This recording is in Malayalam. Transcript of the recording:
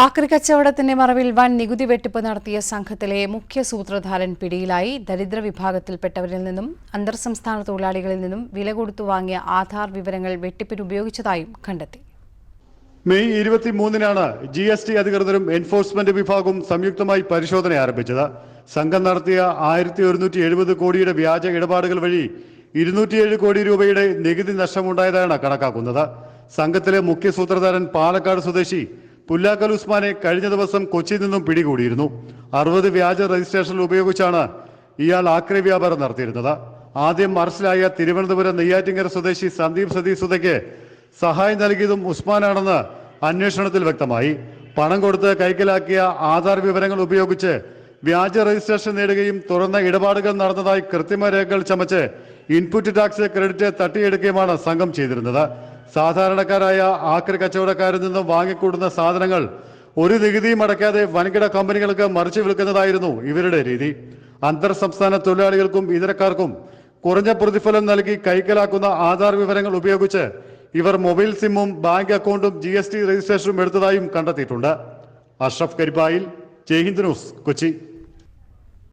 ആക്രി കച്ചവടത്തിന്റെ മറവിൽ വൻ നികുതി വെട്ടിപ്പ് നടത്തിയ സംഘത്തിലെ മുഖ്യ സൂത്രധാരൻ പിടിയിലായി. ദരിദ്ര വിഭാഗത്തിൽപ്പെട്ടവരിൽ നിന്നും അന്തർ സംസ്ഥാന തൊഴിലാളികളിൽ നിന്നും വില കൊടുത്തു വാങ്ങിയ ആധാർ വിവരങ്ങൾ വെട്ടിപ്പിന് ഉപയോഗിച്ചതായും കണ്ടെത്തി. മെയ് ഇരുപത്തിമൂന്നിനാണ് ജി എസ് ടി അധികൃതരും എൻഫോഴ്സ്മെന്റ് വിഭാഗവും സംയുക്തമായി പരിശോധന ആരംഭിച്ചത്. സംഘം നടത്തിയ ആയിരത്തി ഒരുന്നൂറ്റി എഴുപത് കോടിയുടെ വ്യാജ ഇടപാടുകൾ വഴി ഇരുന്നൂറ്റിയേഴ് കോടി രൂപയുടെ നികുതി നഷ്ടമുണ്ടായതാണ് കണക്കാക്കുന്നത്. സംഘത്തിലെ മുഖ്യ സൂത്രധാരൻ പാലക്കാട് സ്വദേശി പുല്ലാക്കൽ ഉസ്മാനെ കഴിഞ്ഞ ദിവസം കൊച്ചിയിൽ നിന്നും പിടികൂടിയിരുന്നു. അറുപത് വ്യാജ രജിസ്ട്രേഷൻ ഉപയോഗിച്ചാണ് ഇയാൾ ആക്രി വ്യാപാരം നടത്തിയിരുന്നത്. ആദ്യം അറസ്റ്റിലായ തിരുവനന്തപുരം നെയ്യാറ്റിങ്കര സ്വദേശി സന്ദീപ് സതീഷ് സുതയ്ക്ക് സഹായം നൽകിയതും ഉസ്മാനാണെന്ന് അന്വേഷണത്തിൽ വ്യക്തമായി. പണം കൊടുത്ത് കൈക്കലാക്കിയ ആധാർ വിവരങ്ങൾ ഉപയോഗിച്ച് വ്യാജ രജിസ്ട്രേഷൻ നേടുകയും തുറന്ന ഇടപാടുകൾ നടന്നതായി കൃത്രിമ രേഖകൾ ചമച്ച് ഇൻപുട്ട് ടാക്സ് ക്രെഡിറ്റ് തട്ടിയെടുക്കുകയുമാണ് സംഘം ചെയ്തിരുന്നത്. സാധാരണക്കാരായ ആക്രി കച്ചവടക്കാരിൽ നിന്നും വാങ്ങിക്കൂടുന്ന സാധനങ്ങൾ ഒരു നികുതിയും അടയ്ക്കാതെ വൻകിട കമ്പനികൾക്ക് മറിച്ചു വിൽക്കുന്നതായിരുന്നു ഇവരുടെ രീതി. അന്തർ സംസ്ഥാന തൊഴിലാളികൾക്കും ഇതരക്കാർക്കും കുറഞ്ഞ പ്രതിഫലം നൽകി കൈക്കലാക്കുന്ന ആധാർ വിവരങ്ങൾ ഉപയോഗിച്ച് ഇവർ മൊബൈൽ സിമ്മും ബാങ്ക് അക്കൗണ്ടും ജി എസ് ടി രജിസ്ട്രേഷനും എടുത്തതായും കണ്ടെത്തിയിട്ടുണ്ട്. അഷ്റഫ് കരിപ്പായിൽ ജയ്ഹിന്ദ് ന്യൂസ് കൊച്ചി.